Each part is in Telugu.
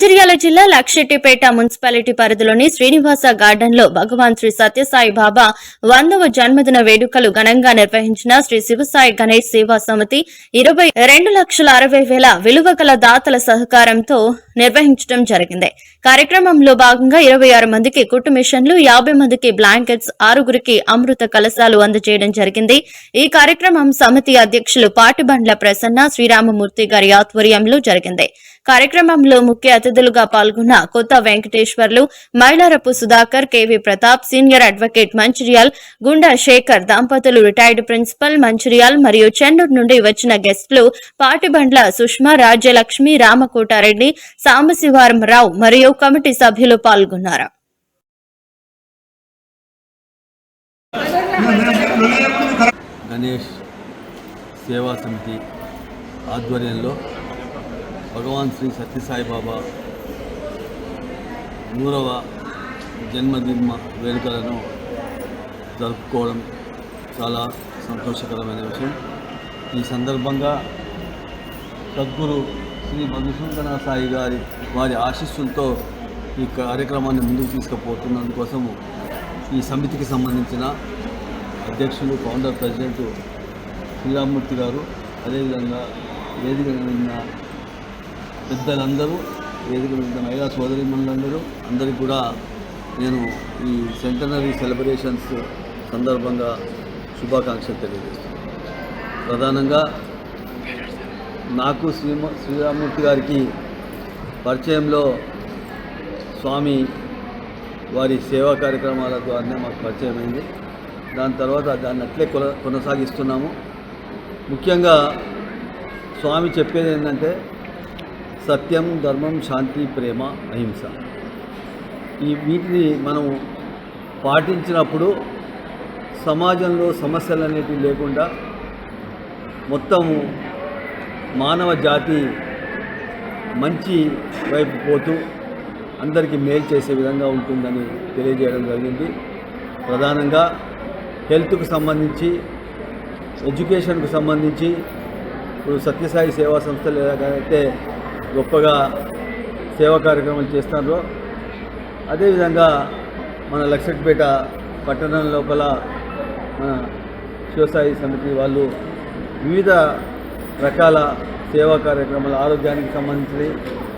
మంచిర్యాల జిల్లా లక్షెట్టిపేట మున్సిపాలిటీ పరిధిలోని శ్రీనివాస గార్డెన్లో భగవాన్ శ్రీ సత్యసాయి బాబా వందవ జన్మదిన వేడుకలు ఘనంగా నిర్వహించిన శ్రీ శివసాయి గణేష్ సేవా సమితి ఇరవై రెండు లక్షల అరవై వేల విలువ గల దాతల సహకారంతో నిర్వహించడం జరిగింది. కార్యక్రమంలో భాగంగా ఇరవై ఆరు మందికి కుట్టు మిషన్లు యాభై మందికి బ్లాంకెట్స్ ఆరుగురికి అమృత కలశాలు అందజేయడం జరిగింది. ఈ కార్యక్రమం సమితి అధ్యక్షులు పాటిబండ్ల ప్రసన్న శ్రీరామమూర్తి గారి ఆధ్వర్యంలో జరిగింది. కార్యక్రమంలో ముఖ్య అతిథులుగా పాల్గొన్న Kotha Venkateswarlu Mailarapu Sudhakar KV Pratap senior advocate Mancherial Gunda Shekhar దంపతులు రిటైర్డ్ ప్రిన్సిపల్ మంచిర్యాల్ మరియు చెన్నూరు నుండి వచ్చిన గెస్టులు పాటిబండ్ల సుష్మా రాజ్యలక్ష్మి రామకోటారెడ్డి సాంబశివారం రావు మరియు కమిటీ సభ్యులు పాల్గొన్నారు. గణేష్ సేవా సమితి ఆధ్వర్యంలో భగవాన్ శ్రీ సత్యసాయిబాబా నూరవ జన్మదిన వేడుకలను జరుపుకోవడం చాలా సంతోషకరమైన విషయం. ఈ సందర్భంగా సద్గురు శ్రీ మధుసూదన సాయి గారి వారి ఆశీస్సులతో ఈ కార్యక్రమాన్ని ముందుకు తీసుకుపోతున్నందుకోసము ఈ సమితికి సంబంధించిన అధ్యక్షులు ఫౌండర్ ప్రెసిడెంట్ శ్రీరామూర్తి గారు అదేవిధంగా వేదిక ఉన్న పెద్దలందరూ వేదిక ఉన్న మహిళా సోదరిమణులందరూ అందరికీ కూడా నేను ఈ సెంటనరీ సెలబ్రేషన్స్ సందర్భంగా శుభాకాంక్షలు తెలియజేస్తున్నాను. ప్రధానంగా నాకు శ్రీమ శ్రీరామూర్తి గారికి పరిచయంలో స్వామి వారి సేవా కార్యక్రమాల ద్వారానే మాకు పరిచయం అయింది దాని తర్వాత దాన్ని అట్లే కొన కొనసాగిస్తున్నాము. ముఖ్యంగా స్వామి చెప్పేది ఏంటంటే సత్యం ధర్మం శాంతి ప్రేమ అహింస. ఈ వీటిని మనం పాటించినప్పుడు సమాజంలో సమస్యలు అనేటివి లేకుండా మొత్తము మానవ జాతి మంచి వైపు పోతూ అందరికీ మేలు చేసే విధంగా ఉంటుందని తెలియజేయడం జరిగింది. ప్రధానంగా హెల్త్కు సంబంధించి ఎడ్యుకేషన్కు సంబంధించి ఇప్పుడు సత్యసాయి సేవా సంస్థలు ఎలాగైతే గొప్పగా సేవా కార్యక్రమాలు చేస్తున్నారో అదేవిధంగా మన లక్షట్పేట పట్టణం లోపల మన శివసాయి సమితి వాళ్ళు వివిధ రకాల సేవా కార్యక్రమాలు ఆరోగ్యానికి సంబంధించినవి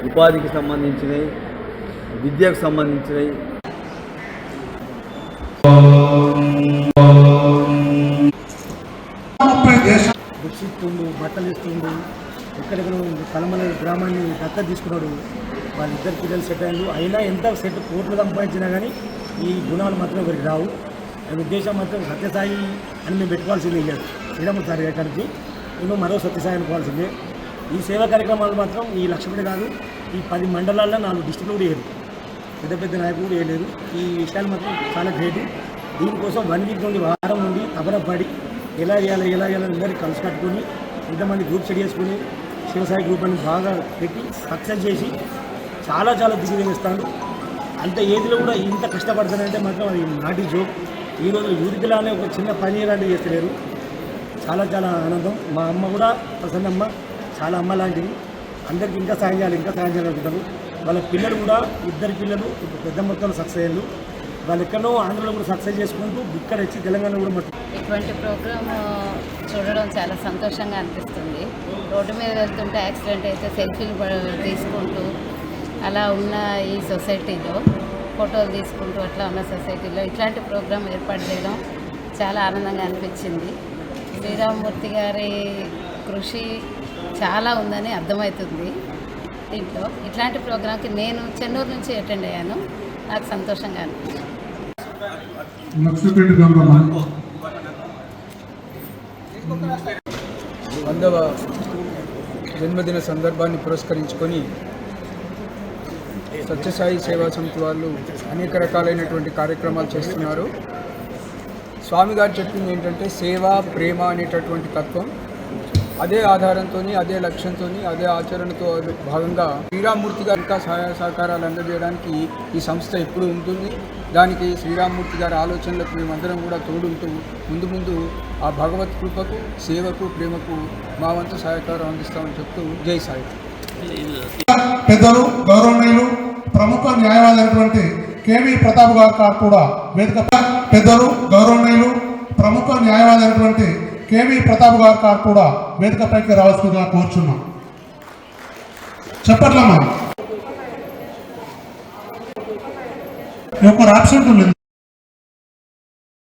ఉపాధికి సంబంధించినవి విద్యకు సంబంధించినవి. బుక్స్ ఇస్తుండు బట్టలు ఇస్తుండు ఎక్కడెక్కడ కలమల గ్రామాన్ని దత్త తీసుకున్నాడు. వాళ్ళిద్దరు పిల్లలు సెట్ అయ్యారు. అయినా ఎంత సెట్ కోట్లు సంపాదించినా కానీ ఈ గుణాలు మాత్రం ఎవరికి రావు. ఉద్దేశం మాత్రం సత్యసాయి అని మేము పెట్టుకోవాల్సిందే ఇక. సార్ గారికి మేము మరో సత్యసాయి అనుకోవాల్సిందే ఈ సేవా కార్యక్రమాలు మాత్రం ఈ లక్ష్మణి కాదు ఈ పది మండలాల్లో నాలుగు డిస్టిక్లు కూడా వేయరు పెద్ద పెద్ద నాయకులు కూడా వేయలేరు ఈ విషయాలు మాత్రం చాలా గ్రేట్ దీనికోసం వన్ వీక్ నుండి వారం నుండి తపనపడి ఎలా చేయాలి ఎలా చేయాలి అందరికీ కలిసి కట్టుకొని ఇంతమంది గ్రూప్ సెట్ చేసుకుని శివసాయి గ్రూప్ అని బాగా పెట్టి సక్సెస్ చేసి చాలా చాలా దిగ్విజయిస్తాను అంత ఏదిలో కూడా ఇంత కష్టపడతానంటే మాత్రం అది నాటి జోక్ ఈరోజు యూరికలానే ఒక చిన్న పని లాంటివి చేస్తలేరు. చాలా చాలా ఆనందం. మా అమ్మ కూడా ప్రసన్నమ్మ చాలా అమ్మ లాంటిది. అందరికీ ఇంకా సాయం చేయాలి ఇంకా సాయం చేయాలనుకుంటారు. వాళ్ళ పిల్లలు కూడా ఇద్దరు పిల్లలు ఇప్పుడు పెద్ద మొత్తంలో సక్సెస్ అయ్యారు. వాళ్ళు ఎక్కడో ఆంధ్రలో కూడా సక్సెస్ చేసుకుంటూ ఇక్కడ వచ్చి తెలంగాణ కూడా మట్టు ఇటువంటి ప్రోగ్రామ్ చూడడం చాలా సంతోషంగా అనిపిస్తుంది. రోడ్డు మీద వెళ్తుంటే యాక్సిడెంట్ అయితే సెల్ఫీలు తీసుకుంటూ అలా ఉన్న ఈ సొసైటీలో ఫోటోలు తీసుకుంటూ అట్లా ఉన్న సొసైటీలో ఇట్లాంటి ప్రోగ్రాం ఏర్పాటు చేయడం చాలా ఆనందంగా అనిపించింది. శ్రీరామ్మూర్తి గారి కృషి చాలా ఉందని అర్థమవుతుంది దీంట్లో. ఇట్లాంటి ప్రోగ్రాంకి నేను చెన్నూరు నుంచి అటెండ్ అయ్యాను. నాకు సంతోషంగా వందవ జన్మదిన సందర్భాన్ని పురస్కరించుకొని సత్యసాయి సేవా సమితి వాళ్ళు అనేక రకాలైనటువంటి కార్యక్రమాలు చేస్తున్నారు. స్వామి గారు చెప్పింది ఏంటంటే సేవ ప్రేమ అనేటటువంటి తత్వం అదే ఆధారంతో అదే లక్ష్యంతో అదే ఆచరణతో భాగంగా శ్రీరామ్మూర్తి గారు ఇంకా సహాయ సహకారాలు అందజేయడానికి ఈ సంస్థ ఎప్పుడూ ఉంటుంది. దానికి శ్రీరామ్మూర్తి గారి ఆలోచనలకు మేమందరం కూడా తోడుంటూ ముందు ముందు ఆ భగవత్ కృపకు సేవకు ప్రేమకు మా వంతు సహకారం అందిస్తామని చెప్తూ జై సాయి. పెద్దలు గౌరవనీయులు ప్రముఖ న్యాయవాది అయినటువంటి కేవీ ప్రతాప్ గారు కూడా వేదిక పెద్దలు గౌరవనీయులు ప్రముఖ న్యాయవాది అయినటువంటి కేవీ ప్రతాప్ గారు గారు కూడా వేదికపైకి రావాల్సిందిగా కోరుచున్నాం. చెప్పట్లమ్మా ఈ ఒక్కరు ఆబ్సెంట్ ఉంది.